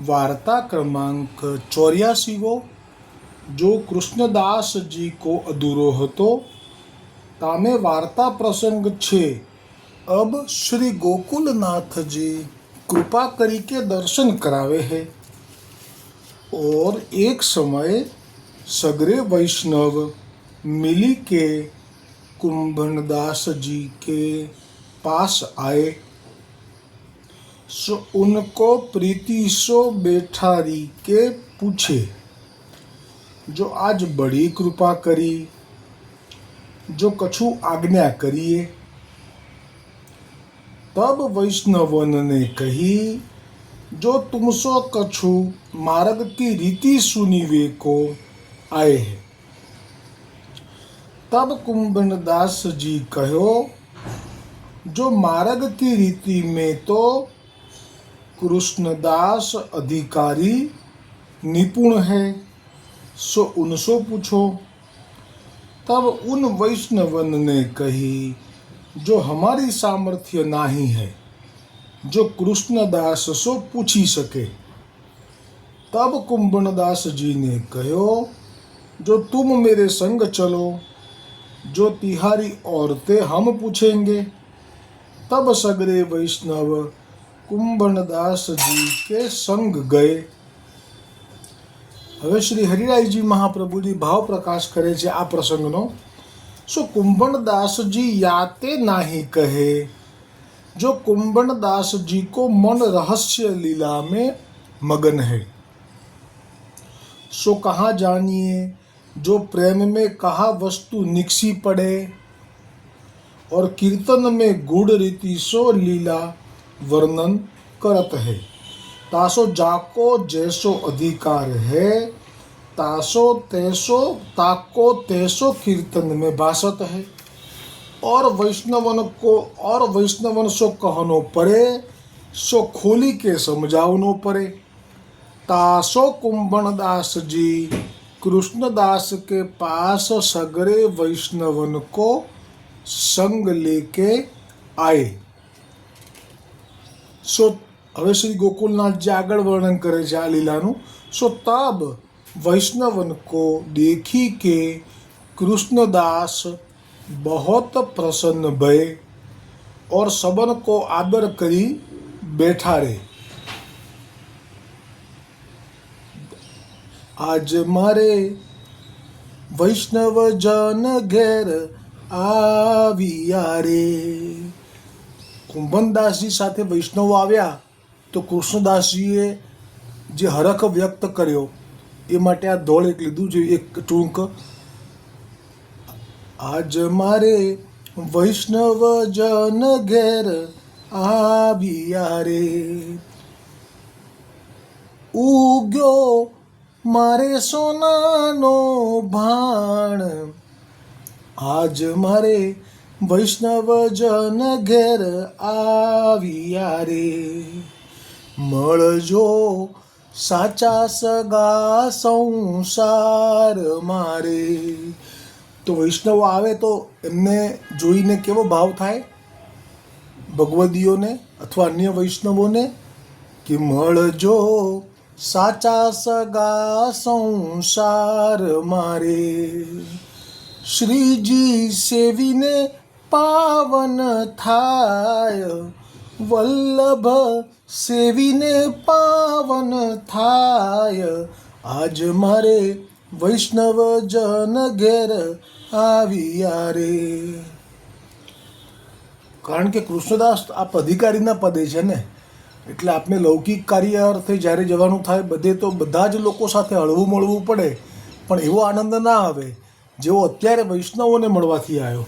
वार्ता क्रमांक ચોર્યાસીવો જો કૃષ્ણદાસજી કો અધૂરો હતો તામે વાર્તા પ્રસંગ છે अब श्री गोकुलनाथ जी कृपा करी के दर्शन करावे हैं और एक समय सगरे वैष्णव मिली के कुंभनदास जी के पास आए सो उनको प्रीति सो बैठारी के पूछे जो आज बड़ी कृपा करी जो कछु आज्ञा करिए तब वैष्णवन ने कही जो तुमसो कछु मार्ग की रीति सुनीवे को आए है तब कुंभनदास जी कहो जो मार्ग की रीति में तो कृष्णदास अधिकारी निपुण है, सो उनसो पूछो। तब उन वैष्णवन ने कही, जो हमारी सामर्थ्य नाही है, जो कृष्णदास सो पूछी सके। तब कुंभनदास जी ने कहो, जो तुम मेरे संग चलो, जो तिहारी औरतें हम पूछेंगे। तब सगरे वैष्णव કુંભણદાસજી કે સંગ ગયે હવે શ્રી હરિરાયજી મહાપ્રભુજી ભાવ પ્રકાશ કરે છે આ પ્રસંગનો સો कुंभणदासजी याते नाही कहे जो कुंभणदास जी को मन रहस्य लीला में मगन है सो कहाँ जानिए जो प्रेम में कहा वस्तु निकसी पड़े और कीर्तन में गुड़ रीति सो लीला वर्णन करत है। तासो जाको जैसो अधिकार है, तासो तैसो, ताको तैसो कीर्तन में भाषत है। और वैष्णवन को, और वैष्णवन सो कहनो पड़े, सो खोली के समझावनो पड़े। तासो कुंभणदास जी, कृष्णदास के पास सगरे वैष्णवन को संग लेके आए। સો હવે શ્રી ગોકુલનાથ જે આગળ વર્ણન કરે છે આ લીલાનું, સો તબ વૈષ્ણવન કો દેખી કે કૃષ્ણદાસ બહોત પ્રસન્ન ભય ઓર સબન કો આદર કરી બેઠા રે આજ મારે વૈષ્ણવ જન ઘેર આવ્યા રે. કુંભનદાસજી સાથે વૈષ્ણવો આવ્યા તો કૃષ્ણદાસજીએ જે હરખ વ્યક્ત કર્યો, એ માટે આ ધોળ એક લીધું છે, એક ટૂંક. આજ મારે વૈષ્ણવ જન ઘેર આવ્યા રે. ઉગ્યો મારે સોનાનો ભાણ. આજ મારે વૈષ્ણવજન ઘેર આવ્યા રે. મળજો સાચા સગા સંસાર મારે. તો વૈષ્ણવ આવે તો એમને જોઈને કેવો ભાવ થાય? ભગવદીઓને અથવા અન્ય વૈષ્ણવોને? કે મળજો સાચા સગા સંસાર મારે. શ્રીજી સેવીને પાવન થાય. વલ્લભ સેવીને પાવન થાય. આજ મારે વૈષ્ણવ જન ઘેર આવ્યા રે. કારણ કે કૃષ્ણદાસ આપ અધિકારીના પદે છે ને, એટલે આપને લૌકિક કાર્ય અર્થે જ્યારે જવાનું થાય, બધે તો બધા જ લોકો સાથે હળવું મળવું પડે. પણ એવો આનંદ ના આવે, જેવો અત્યારે વૈષ્ણવોને મળવાથી આવ્યો.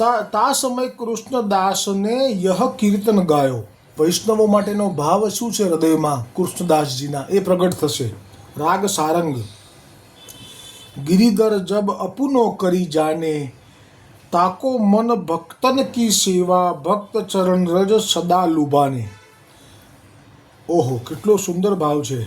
તા તા સમય કૃષ્ણદાસને યહ કીર્તન ગાયો. વૈષ્ણવો માટેનો ભાવ શું છે હૃદયમાં કૃષ્ણદાસજીના? એ પ્રગટ થશે. રાગ સારંગ. ગિરિધર જબ અપુનો કરી જાને, તાકો મન ભક્તન કી સેવા, ભક્ત ચરણ રજ સદા લુભાને. ઓહો, કેટલો સુંદર ભાવ છે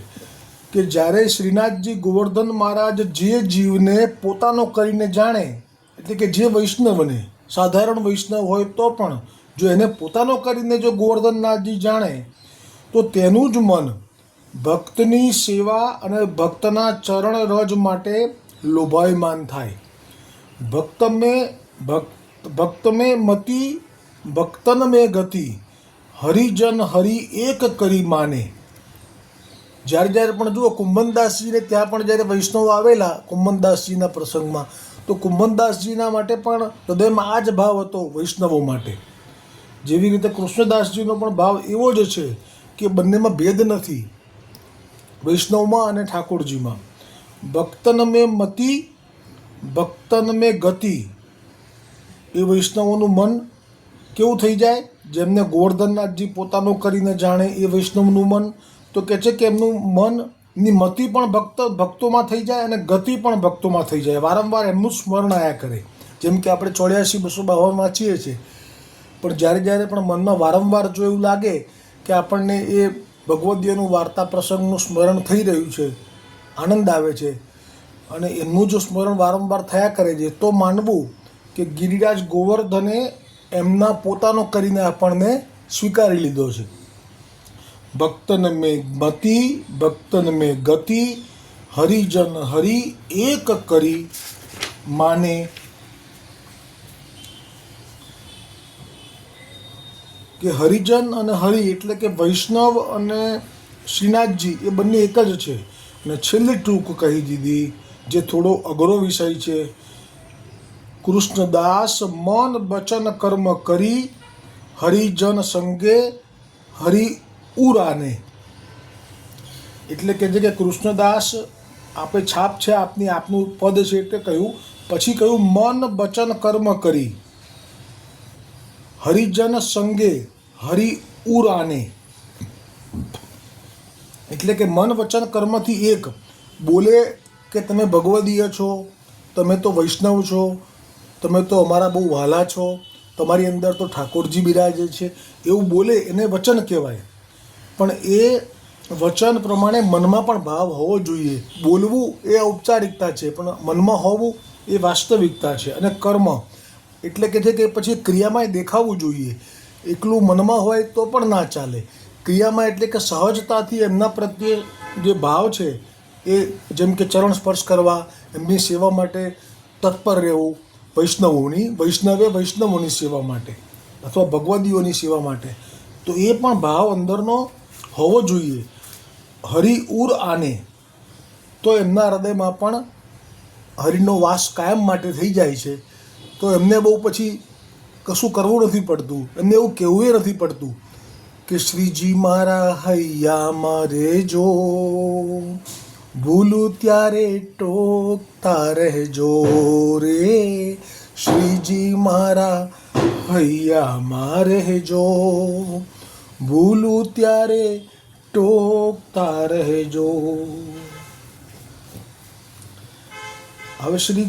કે જ્યારે શ્રીનાથજી ગોવર્ધન મહારાજ જે જીવને પોતાનો કરીને જાણે, એટલે કે જે વૈષ્ણવને સાધારણ વૈષ્ણવ હોય તો પણ જો એને પોતાનો કરીને જો ગોવર્ધનનાથજી જાણે, તો તેનું જ મન ભક્તની સેવા અને ભક્તના ચરણ રજ માટે લોભાયમાન થાય. ભક્ત મેં ભક્ત ભક્ત મેં મતિ ભક્તન મેં ગતિ, હરિજન હરિ એક કરી માને. જ્યારે જ્યારે પણ જુઓ, કુંભનદાસજીને ત્યાં પણ જ્યારે વૈષ્ણવ આવેલા, કુંભનદાસજીના પ્રસંગમાં તો કુંભનદાસજીના માટે પણ હૃદયમાં આ જ ભાવ હતો વૈષ્ણવો માટે. જેવી રીતે કૃષ્ણદાસજીનો પણ ભાવ એવો જ છે કે બંનેમાં ભેદ નથી. વૈષ્ણવમાં અને ઠાકોરજીમાં. ભક્તન મેં મતિ ભક્તન મેં ગતિ. એ વૈષ્ણવોનું મન કેવું થઈ જાય? જેમને ગોવર્ધનનાથજી પોતાનું કરીને જાણે એ વૈષ્ણવનું મન, તો કહે છે કે એમનું મનની મતિ પણ ભક્ત, ભક્તોમાં થઈ જાય અને ગતિ પણ ભક્તોમાં થઈ જાય. વારંવાર એમનું સ્મરણ આયા કરે. જેમ કે આપણે ચોર્યાસી, બસો બાવન વાંચીએ છીએ. પણ જ્યારે જ્યારે પણ મનમાં વારંવાર જો એવું લાગે કે આપણને એ ભગવદ્યનું વાર્તા પ્રસંગનું સ્મરણ થઈ રહ્યું છે, આનંદ આવે છે, અને એમનું જો સ્મરણ વારંવાર થયા કરે છે, તો માનવું કે ગિરિરાજ ગોવર્ધને એમના પોતાનો કરીને આપણને સ્વીકારી લીધો છે. ભક્તન મેં મતિ, ભક્તન મેં ગતિ, હરિજન હરિ એક કરી માને. કે હરિજન અને હરિ એટલે કે વૈષ્ણવ અને શ્રીનાથજી, એ બંને એક જ છે. અને છેલ્લી ટૂંક કહી દીધી, જે થોડો અઘરો વિષય છે. કૃષ્ણદાસ મન વચન કર્મ કરી, હરિજન સંગે હરિ ઉરાને. એટલે કે છે કે કૃષ્ણદાસ આપે છાપ છે આપની, આપનું પદ છે એટલે કહ્યું, પછી કહ્યું, મન વચન કર્મ કરી. હરિજન સંગે હરિ ઉરાને. એટલે કે મન વચન કર્મથી એક. બોલે કે તમે ભગવદીય છો, તમે તો વૈષ્ણવ છો, તમે તો અમારા બહુ વહાલા છો, તમારી અંદર તો ઠાકોરજી બિરાજે છે, એવું બોલે એને વચન કહેવાય. પણ એ વચન પ્રમાણે મનમાં પણ ભાવ હોવો જોઈએ. બોલવું એ ઔપચારિકતા છે, પણ મનમાં હોવું એ વાસ્તવિકતા છે અને કર્મ. એટલે કે છે કે પછી ક્રિયામાં દેખાવું જોઈએ. એકલું મનમાં હોય તો પણ ના ચાલે. ક્રિયામાં એટલે કે સહજતાથી એમના પ્રત્યે જે ભાવ છે, એ જેમ કે ચરણ સ્પર્શ કરવા, એમની સેવા માટે તત્પર રહેવું, વૈષ્ણવોની, વૈષ્ણવે વૈષ્ણવોની સેવા માટે અથવા ભગવદીઓની સેવા માટે. તો એ પણ ભાવ અંદરનો હોવો જોઈએ. હરિ ઉર આને. તો એમના હૃદયમાં પણ હરિનો વાસ કાયમ માટે થઈ જાય છે. તો એમને બહુ પછી કશું કરવું નથી પડતું. એમને એવું કહેવું નથી પડતું કે શ્રીજી મારા હૈયા મારે જો. ભૂલું ત્યારે ટોકતા રહેજો રે. શ્રીજી મારા હૈયા મારે રહેજો ભૂલું ત્યારે ટોકતા રહેજો. હવે શ્રી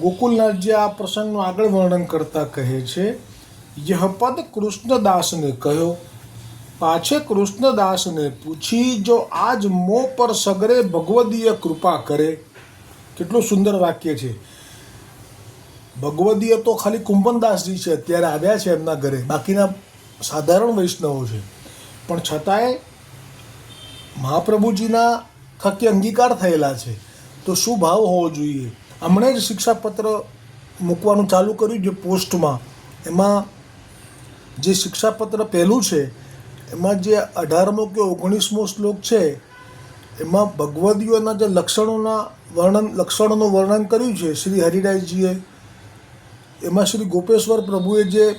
ગોકુલનાથજી આ પ્રસંગનું આગળ વર્ણન કરતા કહે છે, યહ પદ કૃષ્ણદાસને કહ્યો. પાછે કૃષ્ણદાસને પૂછી જો આજ મો પર સગરે ભગવદીય કૃપા કરે. કેટલું સુંદર વાક્ય છે. ભગવદીય તો ખાલી કુંભનદાસજી છે, અત્યારે આવ્યા છે એમના ઘરે. બાકીના સાધારણ વૈષ્ણવો છે. પણ છતાંય મહાપ્રભુજીના થકી અંગીકાર થયેલા છે. તો શું ભાવ હોવો જોઈએ? હમણાં જ શિક્ષાપત્ર મૂકવાનું ચાલુ કર્યું છે પોસ્ટમાં. એમાં જે શિક્ષાપત્ર પહેલું છે, એમાં જે અઢારમો કે ઓગણીસમો શ્લોક છે, એમાં ભગવદીઓના જે લક્ષણોના વર્ણન, લક્ષણોનું વર્ણન કર્યું છે શ્રી હરિરાયજીએ. એમાં શ્રી ગોપેશ્વર પ્રભુએ જે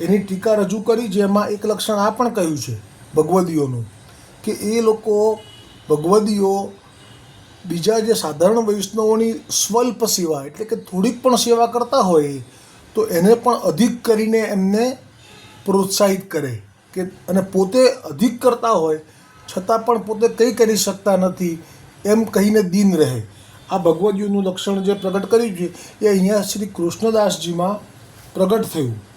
એની ટીકા રજૂ કરી એમાં એક લક્ષણ આ પણ કહ્યું છે ભગવદીઓનું કે એ લોકો ભગવદીઓ બીજા જે સાધારણ વૈષ્ણવોની સ્વલ્પ સેવા એટલે કે થોડીક પણ સેવા કરતા હોય તો એને પણ અધિક કરીને એમને પ્રોત્સાહિત કરે કે અને પોતે અધિક કરતા હોય છતાં પણ પોતે કંઈ કરી શકતા નથી એમ કહીને દીન રહે. આ ભગવદીઓનું લક્ષણ જે પ્રગટ કર્યું છે એ અહીંયા શ્રી કૃષ્ણદાસજીમાં પ્રગટ થયું.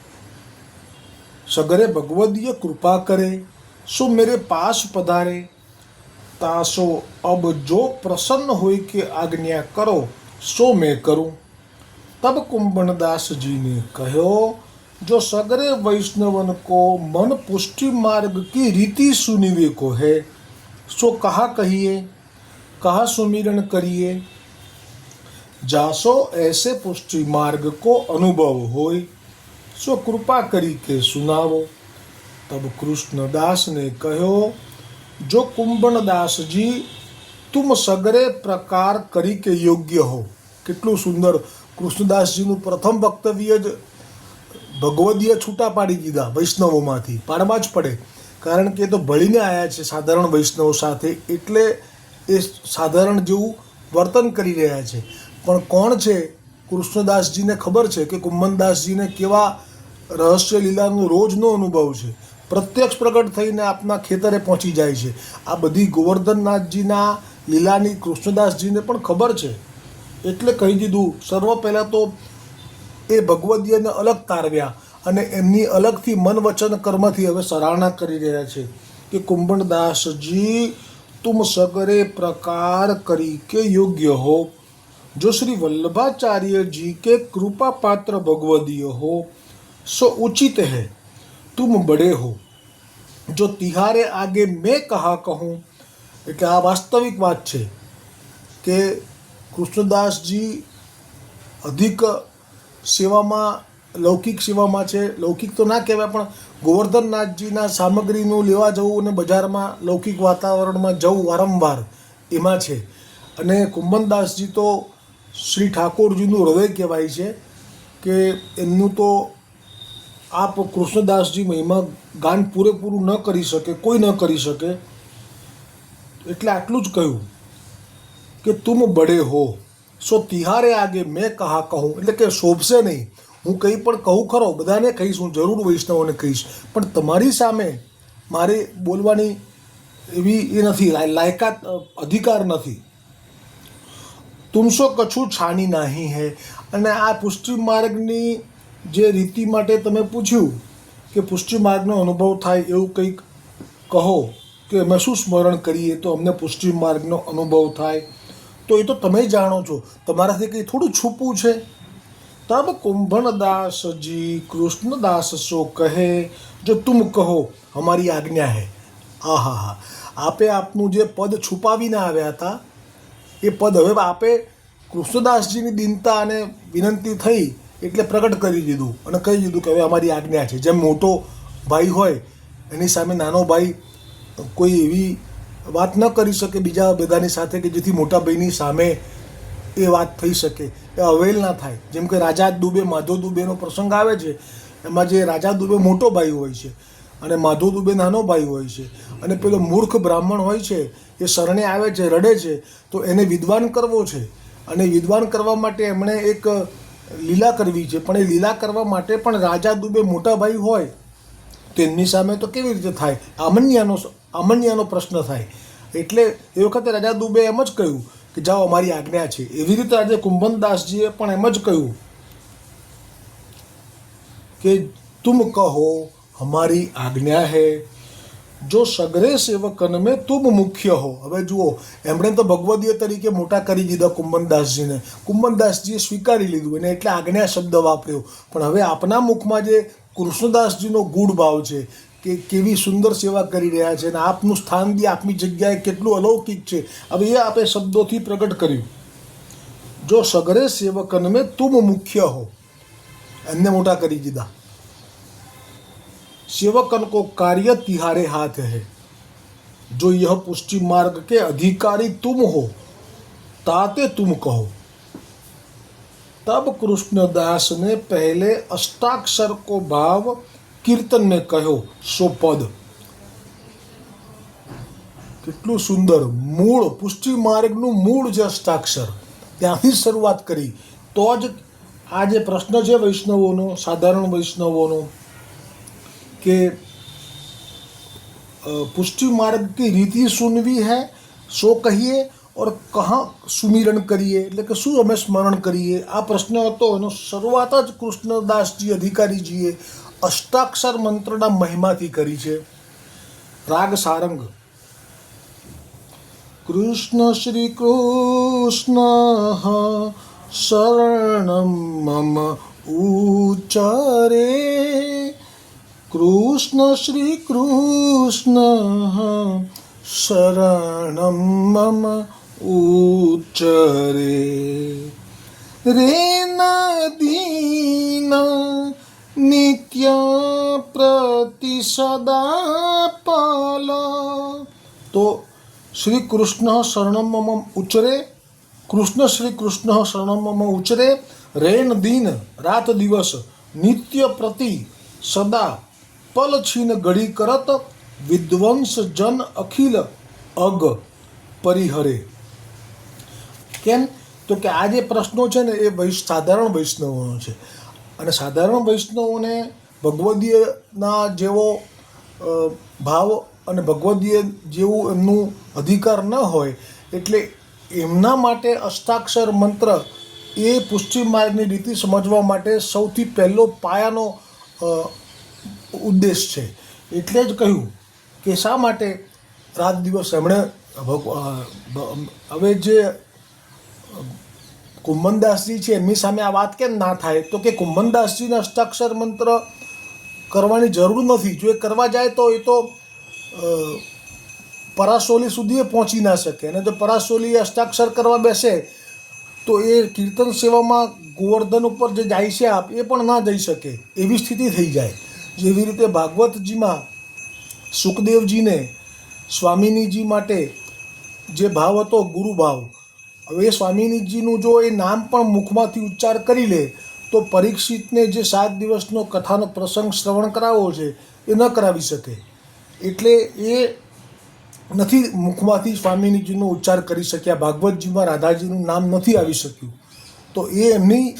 સગરે ભગવદીય કૃપા કરે સો મેરે પાસ પધારે તાસો અબ જો પ્રસન્ન હોય કે આજ્ઞા કરો સો મેં કરું तब कुंभनदास जी ने कहो जो सगरे वैष्णवन को मन पुष्टि मार्ग की रीति सुनिवे को है सो कहा कहिए कहा सुमिरन करिए जासो ऐसे पुष्टि मार्ग को अनुभव होय સો કૃપા કરી કે સુનાવો. તબ કૃષ્ણદાસને કહ્યો, જો કુંભણદાસજી, તુમ સગરે પ્રકાર કરી કે યોગ્ય હો. કેટલું સુંદર. કૃષ્ણદાસજીનું પ્રથમ વક્તવ્ય જ ભગવદીએ છૂટા પાડી દીધા વૈષ્ણવોમાંથી. પાડવા જ પડે. કારણ કે એ તો ભળીને આવ્યા છે સાધારણ વૈષ્ણવ સાથે. એટલે એ સાધારણ જેવું વર્તન કરી રહ્યા છે. પણ કોણ છે? કૃષ્ણદાસજીને ખબર છે કે કુંભનદાસજીને કેવા રહસ્ય લીલાનો રોજનો અનુભવ છે. પ્રત્યક્ષ પ્રગટ થઈને આપના ખેતરે પહોંચી જાય છે. આ બધી ગોવર્ધનનાથજીના લીલાની કૃષ્ણદાસજીને પણ ખબર છે. એટલે કહી દીધું, સર્વ પહેલાં તો એ ભગવદીયને અલગ તારવ્યા અને એમની અલગથી મન વચન કર્મથી હવે સરાહના કરી રહ્યા છે કે કુંભણદાસજી, તુમ સગરે પ્રકાર કરી કે યોગ્ય હો. જો શ્રી વલ્લભાચાર્યજી કે કૃપાપાત્ર ભગવદીય હો. सो उचित है तुम बड़े हो जो तिहारे आगे मैं कहा कहूँ એટલે આ વાસ્તવિક વાત છે કે કૃષ્ણદાસજી અધિક સેવામાં લૌકિક સેવામાં છે લૌકિક તો ના કહેવાય પણ ગોવર્ધનનાથજીના સામગ્રીનું લેવા જવું અને બજારમાં લૌકિક વાતાવરણમાં જવું વારંવાર એમાં છે અને કુંભનદાસજી તો શ્રી ઠાકોરજીનું હૃદય કહેવાય છે કે એમનું તો આપ કૃષ્ણદાસજી મહિમા ગાન પૂરેપૂરું ન કરી શકે, કોઈ ન કરી શકે, એટલે આટલું જ કહ્યું કે તુમ બડે હો, સો તિહારે આગે મેં કહા કહું, એટલે કે શોભશે નહીં. હું કંઈ પણ કહું ખરો, બધાને કહીશ, હું જરૂર વૈષ્ણવોને કહીશ. પણ તમારી સામે મારે બોલવાની એવી એ નથી, લાય- લાયકાત અધિકાર નથી. તુમસો કછું છાની નાહી હે, અને આ પુષ્ટિ માર્ગની જે રીતિ માટે તમે પૂછ્યું કે પુષ્ટિ માર્ગનો અનુભવ થાય એવું કંઈક કહો કે અમે શું સ્મરણ કરીએ તો અમને પુષ્ટિ માર્ગનો અનુભવ થાય. તો એ તો તમે જાણો છો. તમારાથી કંઈ થોડું છૂપું છે? તબ કુંભણદાસજી કૃષ્ણદાસ સો કહે, જો તુમ કહો, અમારી આજ્ઞા હે. હા હા હા. આપે આપનું જે પદ છુપાવીને આવ્યા હતા, એ પદ હવે આપે કૃષ્ણદાસજીની દિનતા અને વિનંતી થઈ એટલે પ્રગટ કરી દીધું અને કહી દીધું કે હવે અમારી આજ્ઞા છે. જેમ મોટો ભાઈ હોય, એની સામે નાનો ભાઈ કોઈ એવી વાત ન કરી શકે બીજા બધાની સાથે કે જેથી મોટા ભાઈની સામે એ વાત થઈ શકે. એ અવેલ ના થાય. જેમ કે રાજા દુબે માધવ દુબેનો પ્રસંગ આવે છે, એમાં જે રાજા દુબે મોટો ભાઈ હોય છે અને માધવ દુબે નાનો ભાઈ હોય છે અને પેલો મૂર્ખ બ્રાહ્મણ હોય છે, એ શરણે આવે છે, રડે છે, તો એને વિદ્વાન કરવો છે. અને વિદ્વાન કરવા માટે એમણે એક લીલા કરવી છે, પણ એ લીલા કરવા માટે પણ રાજા દુબે મોટા ભાઈ હોય, તો એમની સામે તો કેવી રીતે થાય? અમન્યાનો અમન્યાનો પ્રશ્ન થાય. એટલે એ વખતે રાજા દુબે એમ જ કહ્યું કે, જાઓ, અમારી આજ્ઞા છે. એવી રીતે આજે કુંભનદાસજીએ પણ એમ જ કહ્યું કે, તુમ કહો હમારી આજ્ઞા હૈ જો સગરે સેવક મેં તુમ મુખ્ય હો. હવે જુઓ, એમણે તો ભગવદીય તરીકે મોટા કરી દીધા કુંભનદાસજીને કુંભનદાસજીએ સ્વીકારી લીધું અને એટલે આજ્ઞા શબ્દ વાપર્યો. પણ હવે આપના મુખમાં જે કૃષ્ણદાસજીનો ગૂઢ ભાવ છે કે કેવી સુંદર સેવા કરી રહ્યા છે અને આપનું સ્થાન બી આપની જગ્યાએ કેટલું અલૌકિક છે, હવે એ આપે શબ્દોથી પ્રગટ કર્યું. જો સગરે સેવકન મેં તુમ મુખ્ય હો. એમને મોટા કરી દીધા. सेवकन को कार्य तिहारे हाथ है जो यह पुष्टि मार्ग के अधिकारी तुम हो ताते तुम कहो तब कृष्णदास ने पहले अष्टाक्षर को भाव कीर्तन में कहो सो पद કેટલું સુંદર મૂળ પુષ્ટિ માર્ગનું મૂળ જે અષ્ટાક્ષર ત્યાંથી જ શરૂઆત કરી તો જ આ જે પ્રશ્ન છે વૈષ્ણવોનો સાધારણ વૈષ્ણવોનો કે पुष्टि मार्ग की रीति सुनवी है सो કહીએ ઓર કહા સુમિરન કરીએ એટલે કે શું અમે સ્મરણ કરીએ આ પ્રશ્ન હતો એનો શરૂઆત જ કૃષ્ણદાસજી અધિકારીજીએ અષ્ટાક્ષર મંત્રના મહિમાથી કરી છે રાગ સારંગ કૃષ્ણ શ્રી કૃષ્ણ શરણમ મમ ઉચ્ચરે કૃષ્ણ શ્રી કૃષ્ણ શરણમ મમ ઉચ્ચરે. રે દીન નિત્ય પ્રતિસદા પાલ. તો શ્રી કૃષ્ણ શરણમ મમ ઉચ્ચરે, કૃષ્ણ શ્રી કૃષ્ણ શરણમ મમ ઉચ્ચરે રેન દિન રાત દિવસ નિત્ય પ્રતિ સદા પલ છીન ઘડી કરત વિદ્વંસ જન અખિલ અગ પરિહરે. કેમ? તો કે આ જે પ્રશ્નો છે ને, એ વૈશ, સાધારણ વૈષ્ણવોનો છે. અને સાધારણ વૈષ્ણવોને ભગવદીયના જેવો ભાવ અને ભગવદીય જેવું એમનું અધિકાર ન હોય, એટલે એમના માટે અષ્ટાક્ષર મંત્ર એ પુષ્ટિ માર્ગની રીતિ સમજવા માટે સૌથી પહેલો પાયાનો ઉદ્દેશ છે. એટલે જ કહ્યું કે શા માટે રાત દિવસ એમણે હવે જે કુંભનદાસજી છે, એમની સામે આ વાત કેમ ના થાય? તો કે કુંભનદાસજીને અષ્ટાક્ષર મંત્ર કરવાની જરૂર નથી. જો એ કરવા જાય તો એ તો પરાસોલી સુધી પહોંચી ના શકે. અને જો પરાસોલી હસ્તાક્ષર કરવા બેસે, તો એ કીર્તન સેવામાં ગોવર્ધન ઉપર જે જાય છે આપ, એ પણ ના જઈ શકે. એવી સ્થિતિ થઈ જાય. જેવી રીતે ભાગવતજીમાં સુખદેવજીને સ્વામિનીજી માટે જે ભાવ હતો, ગુરુ ભાવ, હવે એ સ્વામિનીજીનું જો એ નામ પણ મુખમાંથી ઉચ્ચાર કરી લે, તો પરીક્ષિતને જે સાત દિવસનો કથાનો પ્રસંગ શ્રવણ કરાવવો છે, એ ન કરાવી શકે. એટલે એ નથી મુખમાંથી સ્વામિનીજીનો ઉચ્ચાર કરી શક્યા. ભાગવતજીમાં રાધાજીનું નામ નથી આવી શક્યું. તો એ એમની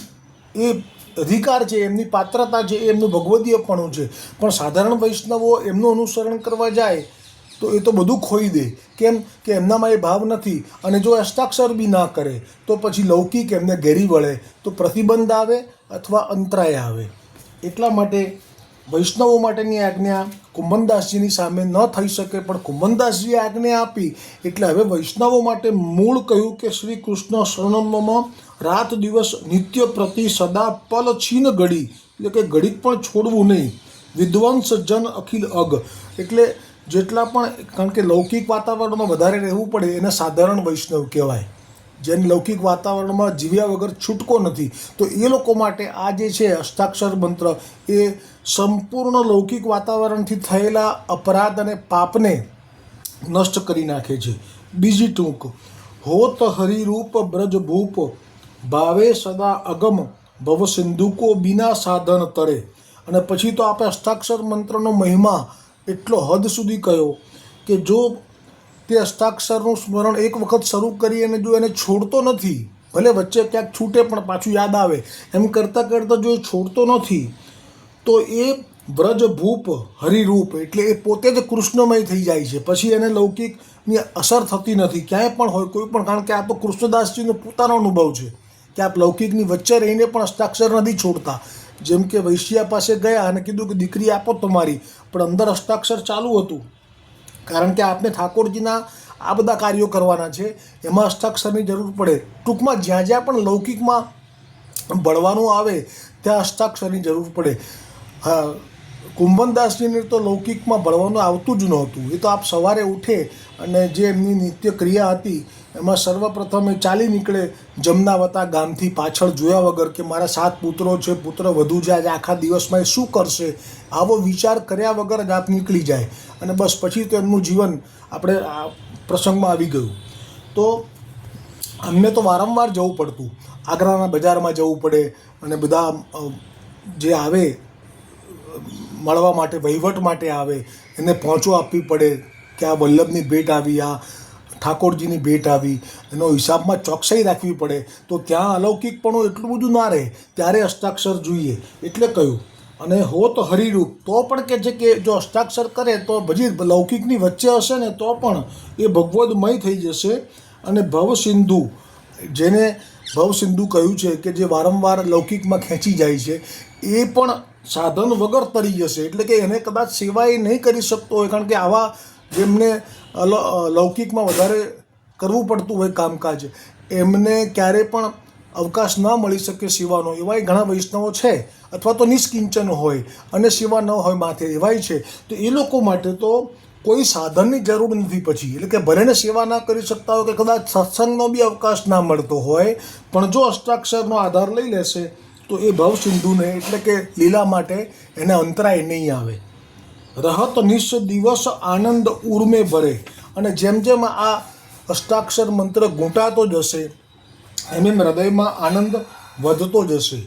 એ અધિકાર છે, એમની પાત્રતા છે, એમનું ભગવદીયપણું છે. પણ સાધારણ વૈષ્ણવો એમનું અનુસરણ કરવા જાય, તો એ તો બધું ખોઈ દે. કેમ કે એમનામાં એ ભાવ નથી? અને જો હસ્તાક્ષર બી ના કરે, તો પછી લૌકિક એમને ઘેરી વળે. તો પ્રતિબંધ આવે અથવા અંતરાય આવે. એટલા માટે વૈષ્ણવો માટેની આજ્ઞા કુંભનદાસજીની સામે ન થઈ શકે, પણ કુંભનદાસજીએ આજ્ઞા આપી. એટલે હવે વૈષ્ણવો માટે મૂળ કહ્યું કે શ્રી કૃષ્ણ શરણમમાં રાત દિવસ નિત્ય પ્રતિ સદા પલ છીન ઘડી એટલે કે ઘડીક પણ છોડવું નહીં. વિદ્વંસ જન અખિલ અગ, એટલે જેટલા પણ, કારણ કે લૌકિક વાતાવરણમાં વધારે રહેવું પડે એને સાધારણ વૈષ્ણવ કહેવાય. જેને લૌકિક વાતાવરણમાં જીવ્યા વગર છૂટકો નથી. તો એ લોકો માટે આ જે છે હસ્તાક્ષર મંત્ર, એ સંપૂર્ણ લૌકિક વાતાવરણથી થયેલા અપરાધ અને પાપને નષ્ટ કરી નાખે છે. બીજી ટૂંક, હોત હરિરૂપ બ્રજભૂપ ભાવે સદા અગમ, ભવ સિંધુકો બિના સાધન તરે. અને પછી તો આપણે હસ્તાક્ષર મંત્રનો મહિમા એટલો હદ સુધી કહ્યો કે જો તે હસ્તાક્ષરનું સ્મરણ એક વખત શરૂ કરી અને જો એને છોડતો નથી, ભલે વચ્ચે ક્યાંક છૂટે પણ પાછું યાદ આવે, એમ કરતાં કરતાં જો એ છોડતો નથી, તો એ વ્રજભૂપ હરિરૂપ એટલે એ પોતે જ કૃષ્ણમય થઈ જાય છે. પછી એને લૌકિકની અસર થતી નથી, ક્યાંય પણ હોય, કોઈ પણ કારણ કે આ તો કૃષ્ણદાસજીનો પોતાનો અનુભવ છે. કે આપ લૌકિકની વચ્ચે રહીને પણ હસ્તાક્ષર નથી છોડતા. જેમ કે વૈશ્યા પાસે ગયા અને કીધું કે દીકરી આપો તમારી, પણ અંદર હસ્તાક્ષર ચાલુ હતું. કારણ કે આપને ઠાકોરજીના આ બધા કાર્યો કરવાના છે, એમાં હસ્તાક્ષરની જરૂર પડે. ટૂંકમાં જ્યાં જ્યાં પણ લૌકિકમાં ભળવાનું આવે, ત્યાં હસ્તાક્ષરની જરૂર પડે. હા કુંભનદાસજીને તો લૌકિકમાં ભળવાનું આવતું જ નહોતું. એ તો આપ સવારે ઉઠે અને જે એમની નિત્ય ક્રિયા હતી, એમાં સર્વપ્રથમ એ ચાલી નીકળે જમનાવતા ગામથી પાછળ જોયા વગર કે મારા સાત પુત્રો છે, પુત્ર વધુ છે, આજે આખા દિવસમાં એ શું કરશે? આવો વિચાર કર્યા વગર જ આપ નીકળી જાય. અને બસ પછી તો એમનું જીવન આપણે આ પ્રસંગમાં આવી ગયું. તો અમને તો વારંવાર જવું પડતું. આગ્રાના બજારમાં જવું પડે અને બધા જે આવે મળવા માટે, વહીવટ માટે આવે, એને પહોંચો આપવી પડે કે આ વલ્લભની ભેટ આવી, આ ઠાકોરજીની ભેટ આવી, એનો હિસાબમાં ચોકસાઈ રાખવી પડે. તો ત્યાં અલૌકિકપણું એટલું બધું ના રહે, ત્યારે અષ્ટાક્ષર જોઈએ. એટલે કહ્યું, અને હોત હરિરૂપ, તો પણ કે છે કે જો અષ્ટાક્ષર કરે, તો ભજી લૌકિકની વચ્ચે હશે ને, તો પણ એ ભગવદમય થઈ જશે. અને ભવસિંધુ જેને ભવસિંધુ કહ્યું છે કે જે વારંવાર લૌકિકમાં ખેંચી જાય છે, એ પણ સાધન વગર તરી જશે. એટલે કે એને કદાચ સેવા એ નહીં કરી શકતો હોય, કારણ કે આવા જેમને લૌકિકમાં વધારે કરવું પડતું હોય કામકાજ, એમને ક્યારે પણ અવકાશ ન મળી શકે સેવાનો એવાય ઘણા વૈષ્ણવો છે, અથવા તો નિષ્કિંચન હોય, અને સેવા ન હોય માથે, એવાય છે. તો એ લોકો માટે તો કોઈ સાધનની જરૂર નથી પછી. એટલે કે ભલેને સેવા ના કરી શકતા હોય કે કદાચ સત્સંગનો બી અવકાશ ના મળતો હોય, પણ જો અષ્ટાક્ષરનો આધાર લઈ લેશે તો એ ભવસિંધુને એટલે કે લીલા માટે એને અંતરાય નહીં આવે. રહત નિશ દિવસ આનંદ ઉર્મે ભરે. અને જેમ જેમ આ અષ્ટાક્ષર મંત્ર ગૂંટાતો જશે, એમ એમ હૃદયમાં આનંદ વધતો જશે.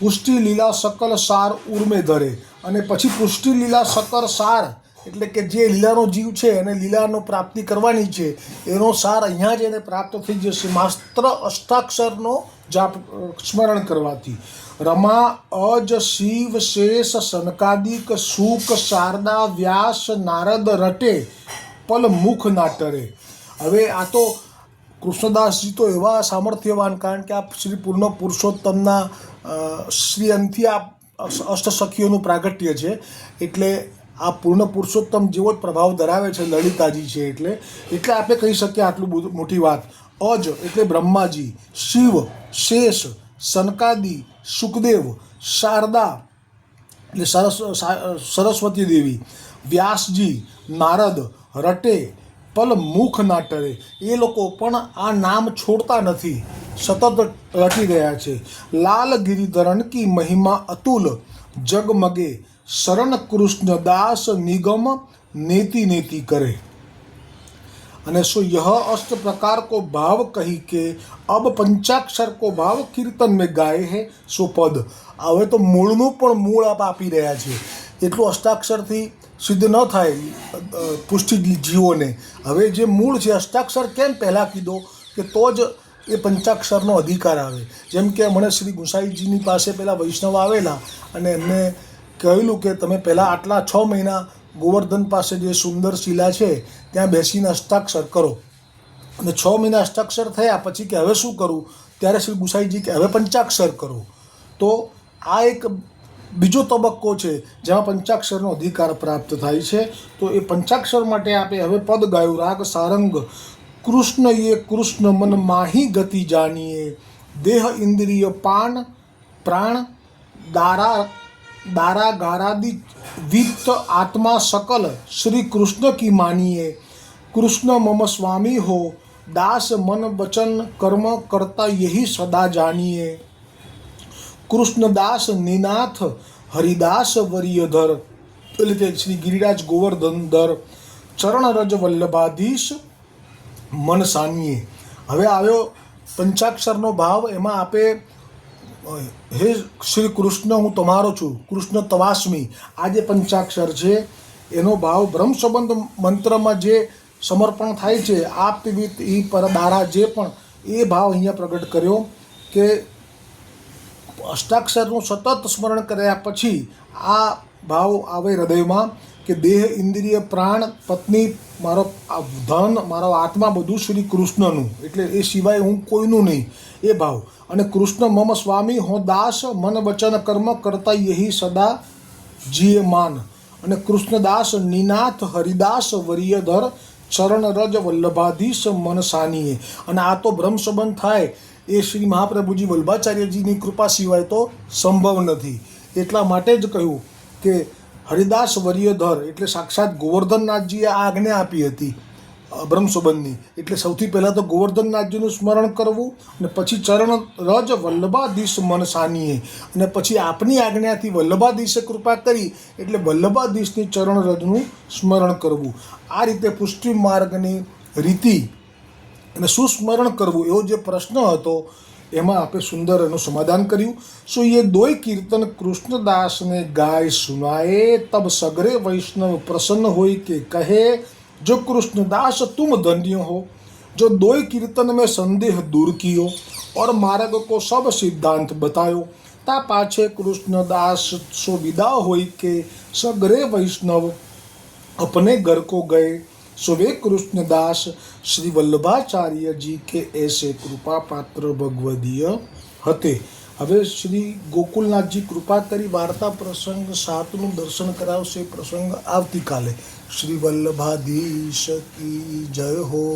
પુષ્ટિ લીલા સકલ સાર ઉર્મે ધરે. અને પછી પુષ્ટિ લીલા સકર સાર, એટલે કે જે લીલાનો જીવ છે, એને લીલાનો પ્રાપ્તિ કરવાની છે, એનો સાર અહીંયા જ એને પ્રાપ્ત થઈ જશે. માત્ર અષ્ટાક્ષરનો જાપ સ્મરણ કરવાથી. રમા, અજ, શિવ, શેષ, સનકાદિક, સુખ, શારદા, વ્યાસ, નારદ, રટે, પલ, મુખ નાટરે હવે આ તો કૃષ્ણદાસજી તો એવા સામર્થ્યવાન, કારણ કે આ શ્રી પૂર્ણ પુરુષોત્તમના શ્રી અંથી આ અષ્ટસખીઓનું પ્રાગટ્ય છે. એટલે આ પૂર્ણ પુરુષોત્તમ જેવો જ પ્રભાવ ધરાવે છે લલિતાજી છે એટલે. એટલે આપણે કહી શકીએ આટલું મોટી વાત. અજ એટલે બ્રહ્માજી, શિવ, શેષ, સનકાદી, સુખદેવ, શારદા એટલે સરસ સરસ્વતી દેવી, વ્યાસજી, નારદ, રટે પલ મુખ નાટરે, એ લોકો પણ આ નામ છોડતા નથી. સતત રટી રહ્યા છે. લાલ ગિરિધરણ કી મહિમા અતુલ, જગમગે શરણ કૃષ્ણ દાસ નિગમ નેતિ નેતિ કરે. અને सो यह अष्ट प्रकार को भाव कही के अब पंचाक्षर को भाव કીર્તન में ગાય है સો પદ હવે તો મૂળનું પણ મૂળ આપ આપી રહ્યા છે એટલું અષ્ટાક્ષરથી સિદ્ધ ન થાય અ, પુષ્ટિ જીવોને હવે જે મૂળ છે અષ્ટાક્ષર કેમ પહેલાં કીધો કે તો જ એ પંચાક્ષરનો અધિકાર આવે જેમ કે મને શ્રી ગુસાઈજીની પાસે પહેલાં વૈષ્ણવ આવેલા અને એમને કહેલું કે તમે પહેલાં આટલા છ મહિના ગોવર્ધન પાસે જે સુંદર શિલા છે, ત્યાં બેસીને હસ્તાક્ષર કરો. અને છ મહિના હસ્તાક્ષર થયા પછી કે હવે શું કરું? ત્યારે શ્રી ગુસાઈજી કે હવે પંચાક્ષર કરો. તો આ એક બીજો તબક્કો છે, જેમાં પંચાક્ષરનો અધિકાર પ્રાપ્ત થાય છે. તો એ પંચાક્ષર માટે આપણે હવે પદ ગાયું. રાગ સારંગ કૃષ્ણ એ કૃષ્ણ મન માહી ગતિ જાણીએ. દેહ ઇન્દ્રિય પાન પ્રાણ, દારા દારા ગારાદि વિત્ત આત્મા सकल श्री कृष्ण की मानिए कृष्ण मम स्वामी हो दास मन वचन कर्म करता यही सदा जानिए કૃષ્ણદાસ નિનાથ હરિદાસ વરિયધર એટલે તે શ્રી ગિરિરાજ ગોવર્ધનધર ચરણ રજ વલ્લભાધીશ મન સાનીએ હવે આવ્યો પંચાક્ષરનો ભાવ એમાં આપે હે શ્રી કૃષ્ણ, હું તમારો છું. કૃષ્ણ તવાસ્મી. આ જે પંચાક્ષર છે. એનો ભાવ બ્રહ્મ સંબંધ મંત્રમાં જે સમર્પણ થાય છે આપ વિત ઈ પર દારા જે પણ, એ ભાવ અહીંયા પ્રગટ કર્યો કે અષ્ટાક્ષરનું સતત સ્મરણ કર્યા પછી આ ભાવ આવે હૃદયમાં. કે દેહ, ઇન્દ્રિય, પ્રાણ, પત્ની, મારો ધન, મારો આત્મા બધું શ્રી કૃષ્ણનું. એટલે એ સિવાય હું કોઈનું નહીં. એ ભાવ. અને કૃષ્ણ મમ સ્વામી, હું દાસ મન વચન કર્મ કરતા યહી સદા જીએ માન અને કૃષ્ણદાસ, નિનાથ, હરિદાસ, વરિયધર ચરણ રજ વલ્લભાધીશ મન સાનીએ અને આ તો બ્રહ્મ સંબંધ થાય. એ શ્રી મહાપ્રભુજી વલ્ભાચાર્યજીની કૃપા સિવાય તો સંભવ નથી. એટલા માટે જ કહ્યું કે હરિદાસ વરિયધર એટલે સાક્ષાત ગોવર્ધનનાથજીએ આ આજ્ઞા આપી હતી બ્રહ્મસુબંધની. એટલે સૌથી પહેલાં તો ગોવર્ધનનાથજીનું સ્મરણ કરવું અને પછી ચરણ રજ વલ્લભાધીશ મન સાનીએ અને પછી આપની આજ્ઞાથી વલ્લભાધીશે કૃપા કરી એટલે વલ્લભાધીશની ચરણ રજનું સ્મરણ કરવું. આ રીતે પુષ્ટિ માર્ગની રીતિ અને સુસ્મરણ કરવું એવો જે પ્રશ્ન હતો એમાં આપણે સુંદર समाधान करू सो ये એ कीर्तन कृष्णदास ने गाय सुनाए तब सगरे वैष्णव प्रसन्न હોય કે કહે जो कृष्णदास तुम धन्य हो जो दोय कीर्तन में संदेह दूर कियो और मार्ग को सब सिद्धांत बतायो ता पाछे कृष्णदास सो विदा हो के सगरे वैष्णव अपने घर को गए સુવે કૃષ્ણદાસ શ્રી વલ્લભાચાર્યજી કે એસે કૃપાપાત્ર ભગવદીય હતે. હવે શ્રી ગોકુલનાથજી કૃપા કરી વાર્તા પ્રસંગ સાતનું દર્શન કરાવશે. પ્રસંગ આવતીકાલે. શ્રી વલ્લભાધીશ કી જય હો.